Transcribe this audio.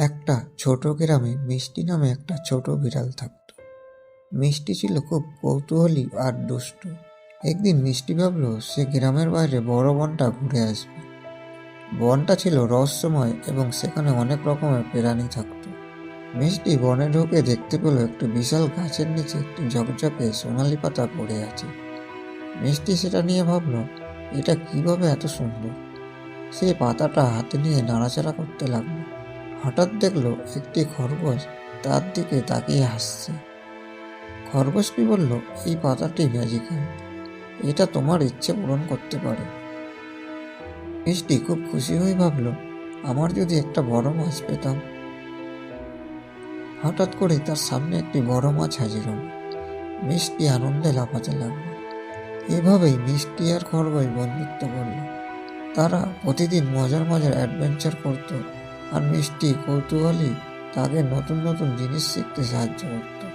একটা ছোট গ্রামে মিষ্টি নামে একটা ছোট বিড়াল থাকতো। মিষ্টি ছিল খুব কৌতূহলী আর দুষ্ট। একদিন মিষ্টি ভাবলো, সে গ্রামের বাইরে বড় বনটা ঘুরে আসবে। বনটা ছিল রহস্যময় এবং সেখানে অনেক রকমের প্রাণী থাকতো। মিষ্টি বনে ঢুকে দেখতে পেল একটি বিশাল গাছের নিচে একটি ঝকঝকে সোনালি পাতা পড়ে আছে। মিষ্টি সেটা নিয়ে ভাবলো, এটা কীভাবে এত সুন্দর? সে পাতাটা হাতে নিয়ে নাড়াচাড়া করতে লাগল। হঠাৎ দেখল একটি খরগোশ তার দিকে তাকিয়ে হাসছে। খরগোশটি বলল, এই পাতাটি ম্যাজিক্যাল এটা তোমার ইচ্ছে পূরণ করতে পারে। মিষ্টি খুব খুশি হয়ে ভাবল, আমার যদি একটা বড় মাছ পেতাম? হঠাৎ করে তার সামনে একটি বড় মাছ হাজির হল। মিষ্টি আনন্দে লাফাতে লাগল। এভাবেই মিষ্টি আর খরগোশ বন্ধুত্ব করল। তারা প্রতিদিন মজার মজার অ্যাডভেঞ্চার করতো। আর মিষ্টি কৌতূহলী তাকে নতুন নতুন জিনিস শিখতে সাহায্য করতো।